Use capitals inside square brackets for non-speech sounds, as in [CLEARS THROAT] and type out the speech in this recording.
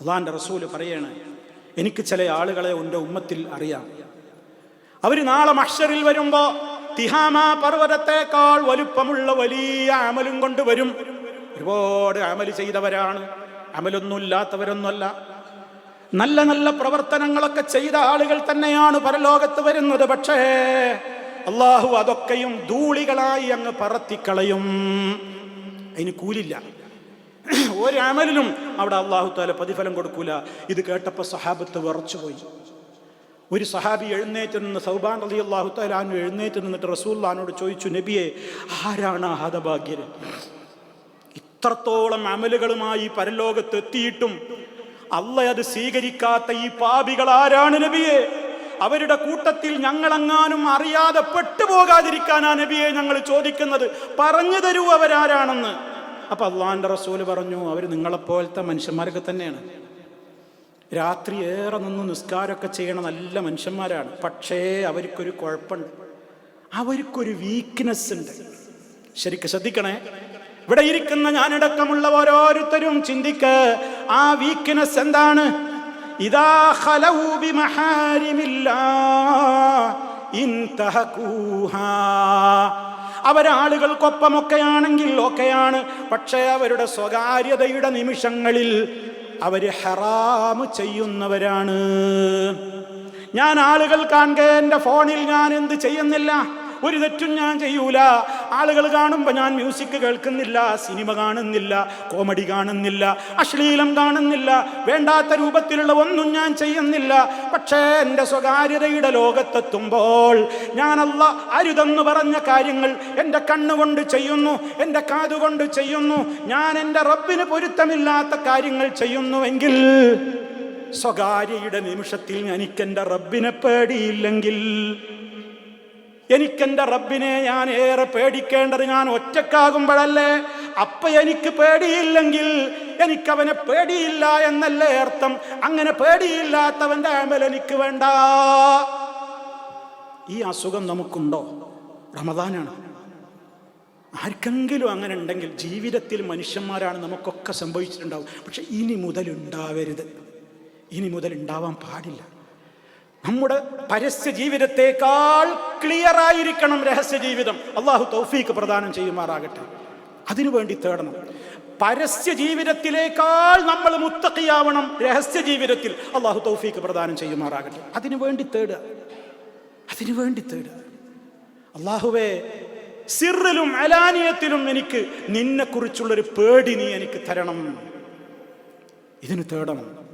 അള്ളാന്റെ റസൂൽ പറയാണ് എനിക്ക് ചില ആളുകളെ എന്റെ ഉമ്മത്തിൽ അറിയാം. അവർ നാളെ മഷറിൽ വരുമ്പോ തിഹാമ പർവതത്തെക്കാൾ വലുപ്പമുള്ള വലിയ അമലും കൊണ്ട് വരും. ഒരുപാട് അമൽ ചെയ്തവരാണ്. അമലൊന്നുമില്ലാത്തവരൊന്നുമല്ല നല്ല നല്ല പ്രവർത്തനങ്ങളൊക്കെ ചെയ്ത ആളുകൾ തന്നെയാണ് പരലോകത്ത് വരുന്നത്. പക്ഷേ അള്ളാഹു അതൊക്കെയും ധൂളികളായി അങ്ങ് പറത്തിക്കളയും. അതിന് കൂലില്ല. [CLEARS THROAT] ഒരു അമലിനും അവിടെ അള്ളാഹു താല പ്രതിഫലം കൊടുക്കൂല. ഇത് കേട്ടപ്പോൾ സഹാബത്ത് വിറച്ചുപോയി ഒരു സഹാബി എഴുന്നേറ്റ് നിന്ന് സൗബാൻ അലി അള്ളാഹു താലാനു എഴുന്നേറ്റ് നിന്നിട്ട് റസൂല്ലാനോട് ചോദിച്ചു നബിയെ ആരാണ് ഹതഭാഗ്യര് ഇത്രത്തോളം അമലുകളുമായി പരലോകത്ത് എത്തിയിട്ടും അല്ല അത് സ്വീകരിക്കാത്ത ഈ പാപികൾ ആരാണ് നബിയെ? അവരുടെ കൂട്ടത്തിൽ ഞങ്ങളെങ്ങാനും അറിയാതെ പെട്ടുപോകാതിരിക്കാനാ നബിയെ ഞങ്ങൾ ചോദിക്കുന്നത്. പറഞ്ഞു തരൂ അവരാരാണെന്ന്. അപ്പൊ അള്ളാന്റെ റസൂൽ പറഞ്ഞു അവർ നിങ്ങളെപ്പോലത്തെ മനുഷ്യന്മാരൊക്കെ തന്നെയാണ്. രാത്രി ഏറെ നിന്ന് നിസ്കാരമൊക്കെ ചെയ്യണ നല്ല മനുഷ്യന്മാരാണ്. പക്ഷേ അവർക്കൊരു കുഴപ്പമുണ്ട്. അവർക്കൊരു വീക്ക്നെസ് ഉണ്ട്. ശരിക്കും ശ്രദ്ധിക്കണേ. ഇവിടെ ഇരിക്കുന്ന ഞാനടക്കമുള്ള ഓരോരുത്തരും ചിന്തിക്ക് ആ വീക്ക്നെസ് എന്താണ്? ഇതാ മഹാരിമില്ല ഇൻ അവരാളുകൾക്കൊപ്പമൊക്കെയാണെങ്കിൽ ഒക്കെയാണ്. പക്ഷേ അവരുടെ സ്വകാര്യതയുടെ നിമിഷങ്ങളിൽ അവർ ഹറാമ് ചെയ്യുന്നവരാണ്. ഞാൻ ആളുകൾ കാണുക എന്റെ ഫോണിൽ ഞാൻ എന്ത് ചെയ്യുന്നില്ല. ഒരു തെറ്റും ഞാൻ ചെയ്യൂല. ആളുകൾ കാണുമ്പോൾ ഞാൻ മ്യൂസിക് കേൾക്കുന്നില്ല സിനിമ കാണുന്നില്ല കോമഡി കാണുന്നില്ല അശ്ലീലം കാണുന്നില്ല വേണ്ടാത്ത രൂപത്തിലുള്ള ഒന്നും ഞാൻ ചെയ്യുന്നില്ല. പക്ഷേ എന്റെ സ്വകാര്യതയുടെ ലോകത്തെത്തുമ്പോൾ ഞാനല്ല അരുതെന്ന് പറഞ്ഞ കാര്യങ്ങൾ എന്റെ കണ്ണുകൊണ്ട് ചെയ്യുന്നു എന്റെ കാതുകൊണ്ട് ചെയ്യുന്നു. ഞാൻ എന്റെ റബ്ബിന് പൊരുത്തമില്ലാത്ത കാര്യങ്ങൾ ചെയ്യുന്നുവെങ്കിൽ സ്വകാര്യയുടെ നിമിഷത്തിൽ എനിക്കെന്റെ റബ്ബിനെ പേടിയില്ലെങ്കിൽ എനിക്കെന്റെ റബ്ബിനെ ഞാൻ ഏറെ പേടിക്കേണ്ടത് ഞാൻ ഒറ്റക്കാകുമ്പോഴല്ലേ? അപ്പ എനിക്ക് പേടിയില്ലെങ്കിൽ എനിക്കവനെ പേടിയില്ല എന്നല്ലേ അർത്ഥം? അങ്ങനെ പേടിയില്ലാത്തവന്റെ അമൽ എനിക്ക് വേണ്ട. ഈ അസുഖം നമുക്കുണ്ടോ? റമദാനാണ്. ആർക്കെങ്കിലും അങ്ങനെ ഉണ്ടെങ്കിൽ ജീവിതത്തിൽ മനുഷ്യന്മാരാണ് നമുക്കൊക്കെ സംഭവിച്ചിട്ടുണ്ടാവും. പക്ഷെ ഇനി മുതൽ ഉണ്ടാവരുത്. ഇനി മുതൽ ഉണ്ടാവാൻ പാടില്ല. നമ്മുടെ പരസ്യ ജീവിതത്തെക്കാൾ ക്ലിയർ ആയിരിക്കണം രഹസ്യ ജീവിതം അള്ളാഹു തൗഫീക്ക് പ്രദാനം ചെയ്യുമാറാകട്ടെ. അതിനുവേണ്ടി തേടണം. പരസ്യ ജീവിതത്തിലേക്കാൾ നമ്മൾ മുത്തക്കിയാവണം രഹസ്യ ജീവിതത്തിൽ അള്ളാഹു തൗഫീക്ക് പ്രദാനം ചെയ്യുമാറാകട്ടെ. അതിനുവേണ്ടി തേടുക. അതിനുവേണ്ടി തേടുക. അള്ളാഹുവേ സിറിലും അലാനിയത്തിലും എനിക്ക് നിന്നെക്കുറിച്ചുള്ളൊരു പേടി നീ എനിക്ക് തരണം. ഇതിന് തേടണം.